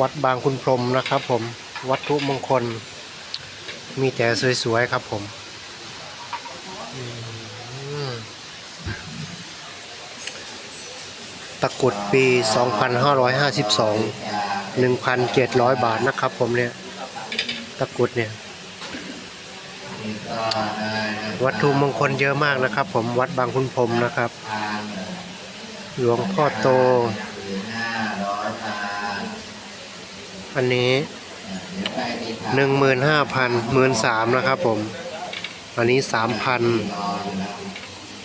วัดบางคุณพรมนะครับผม วัตถุมงคล มีแต่สวยๆครับผมตะกรุดปี 2552 1,700 บาทนะครับผมเนี่ย ตะกรุดเนี่ย วัตถุมงคลเยอะมากนะครับผม วัดบางคุณพรมนะครับ หลวงพ่อโต อันนี้หนึ่งหมื่นห้าพันหมื่นสามนะครับผม อันนี้สามพัน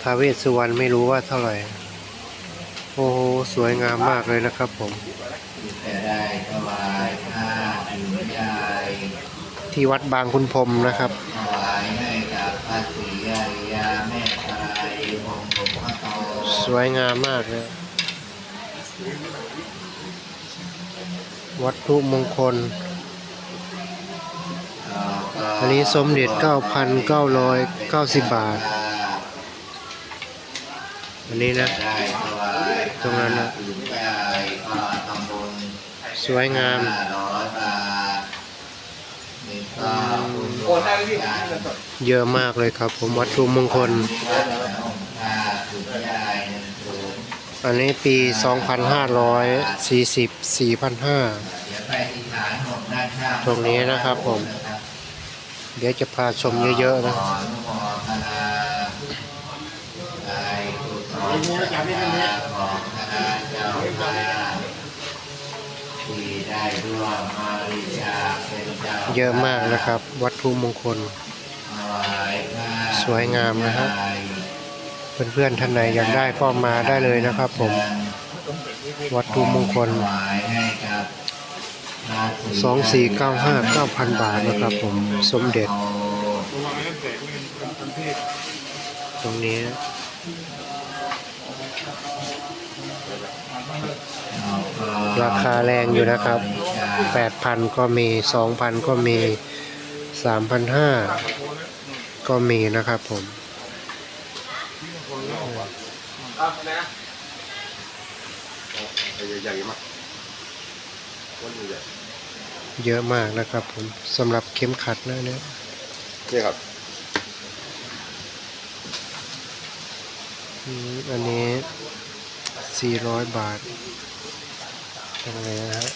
ทาเวสสุวรรณไม่รู้ว่าเท่าไหร่ โอ้โห สวยงามมากเลยนะครับผมจะได้ถวายผ้าถุงใหญ่ที่วัดบางคุณพรหมนะครับถวายให้กับพระศรีอริยาแม่ไตรองค์หลวงพ่อโตสวยงามมากเลย วัตถุมงคล อันนี้สมเด็จ 9,990 บาท อันนี้นะได้ถวายตรงนั้นนะถุงใหญ่ก็ทำบุญสวยงามห้าร้อยบาทนี่ก็บุญโอนได้ไหมพี่ญาติเงินสดเยอะมากเลยครับผมวัตถุมงคล อันนี้ปี 2540 4,500 ตรงนี้นะครับผม เดี๋ยวจะพาชมเยอะ ๆ นะเยอะมากนะครับ วัตถุมงคล สวยงามนะครับ เพื่อนๆท่านไหนอยากได้ก็มาได้เลยนะครับผม วัตถุมงคลถวายให้กับพระศรี2495 9,000 บาทนะครับผมสมเด็จตระเทศตรงนี้ราคาแรงอยู่นะครับ 8,000 ก็มี 2,000 ก็มี 3,500 ก็มีนะครับผม อะนะใหญ่ๆมากก้นใหญ่เยอะมากนะครับผมสำหรับเข็มขัดนะเนี่ยนี่ครับอืมอันนี้ 400 บาทตรงนี้นะฮะ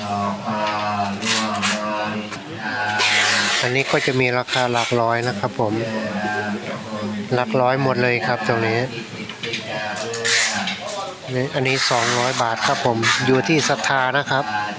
เราก็ร่วมบริจาคอันนี้ก็จะมีราคาหลักร้อยนะครับผม หลักร้อยหมดเลยครับตรงนี้อันนี้ 200 บาทครับผมอยู่ที่ศรัทธานะครับ